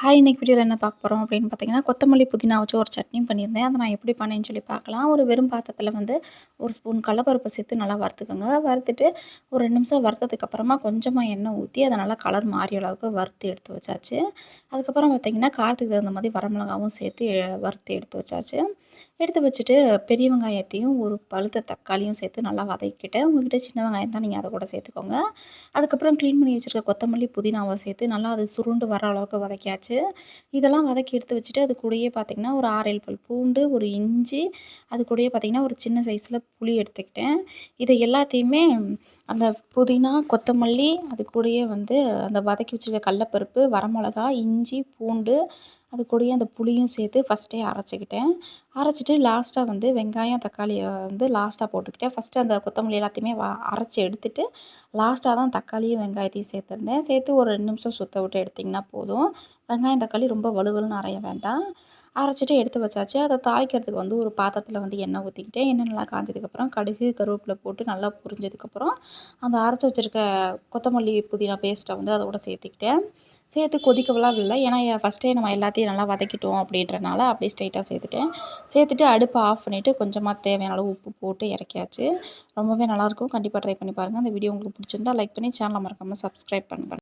Hi இன்றைக்கி வீடியோவில் என்ன பார்க்க போகிறோம் அப்படின்னு பார்த்தீங்கன்னா கொத்தமல்லி புதினா வச்சு ஒரு சட்னி பண்ணியிருந்தேன். அதை நான் எப்படி பண்ணேன்னு சொல்லி பார்க்கலாம். ஒரு வெறும் பாத்திரத்தில் வந்து ஒரு ஸ்பூன் கடலப்பருப்பு சேர்த்து நல்லா வறுத்துக்கோங்க. வறுத்துட்டு ஒரு ரெண்டு நிமிஷம் வறுத்ததுக்கப்புறமா கொஞ்சமாக எண்ணெய் ஊற்றி அதை நல்லா கலர் மாறிய அளவுக்கு வறுத்து எடுத்து வச்சாச்சு. அதுக்கப்புறம் பார்த்திங்கன்னா காரத்துக்கு தகுந்த மாதிரி வரமிளகாவும் சேர்த்து வறுத்து எடுத்து வச்சாச்சு. எடுத்து வச்சுட்டு பெரிய வெங்காயத்தையும் ஒரு பழுத்த தக்காளியும் சேர்த்து நல்லா வதக்கிட்டு உங்கள்கிட்ட சின்ன வெங்காயம் தான் நீங்கள் அதை கூட சேர்த்துக்கோங்க. அதுக்கப்புறம் க்ளீன் பண்ணி வச்சுருக்க கொத்தமல்லி புதினாவை சேர்த்து நல்லா அது சுருண்டு வர அளவுக்கு வதக்கியாச்சு. இதெல்லாம் வதக்கி எடுத்து வச்சுட்டு அது கூடயே பார்த்திங்கன்னா ஒரு ஆறு பல் பூண்டு ஒரு இஞ்சி அது கூடயே பார்த்திங்கன்னா ஒரு சின்ன சைஸில் புளி எடுத்துக்கிட்டேன். இதை எல்லாத்தையுமே அந்த புதினா கொத்தமல்லி அது கூடயே வந்து அந்த வதக்கி வச்சுருக்க கடலப்பருப்பு வரமிளகா இஞ்சி பூண்டு அது கூடயே அந்த புளியும் சேர்த்து ஃபஸ்ட்டே அரைச்சிக்கிட்டேன். அரைச்சிட்டு லாஸ்ட்டாக வந்து வெங்காயம் தக்காளியை வந்து லாஸ்ட்டாக போட்டுக்கிட்டேன். ஃபஸ்ட்டு அந்த கொத்தமல்லி எல்லாத்தையுமே வ அரைச்சி எடுத்துட்டு லாஸ்ட்டாக தான் தக்காளியும் வெங்காயத்தையும் சேர்த்துருந்தேன். சேர்த்து ஒரு ரெண்டு நிமிஷம் சுற்ற விட்டு எடுத்திங்கன்னா போதும். வெங்காயம் தக்காளி ரொம்ப வலுவலுன்னு அரைய வேண்டாம். அரைச்சிட்டு எடுத்து வச்சாச்சு. அதை தாளிக்கிறதுக்கு வந்து ஒரு பாத்திரத்தில் வந்து எண்ணெய் ஊற்றிக்கிட்டேன் எண்ணெய் நல்லா காஞ்சதுக்கப்புறம் கடுகு கருவேப்பிலை போட்டு நல்லா புரிஞ்சதுக்கப்புறம் அந்த அரைச்சி வச்சுருக்க கொத்தமல்லி புதினா பேஸ்ட்டை வந்து அதோட சேர்த்துக்கிட்டேன். சேர்த்து கொதிக்கவெல்லாம் இல்லை ஏன்னா ஃபஸ்ட்டே நம்ம எல்லாத்தையும் நல்லா வதக்கிட்டோம் அப்படின்றனால அப்படியே ஸ்ட்ரைட்டாக சேர்த்துட்டேன். சேர்த்துட்டு அடுப்பை ஆஃப் பண்ணிவிட்டு கொஞ்சமாக தேவையான அளவு உப்பு போட்டு இறக்கியாச்சு. ரொம்பவே நல்லாயிருக்கும் கண்டிப்பாக ட்ரை பண்ணி பாருங்கள் அந்த வீடியோ உங்களுக்கு பிடிச்சிருந்தா லைக் பண்ணி சேனலை மறக்காமல் சப்ஸ்கிரைப் பண்ணுங்கள்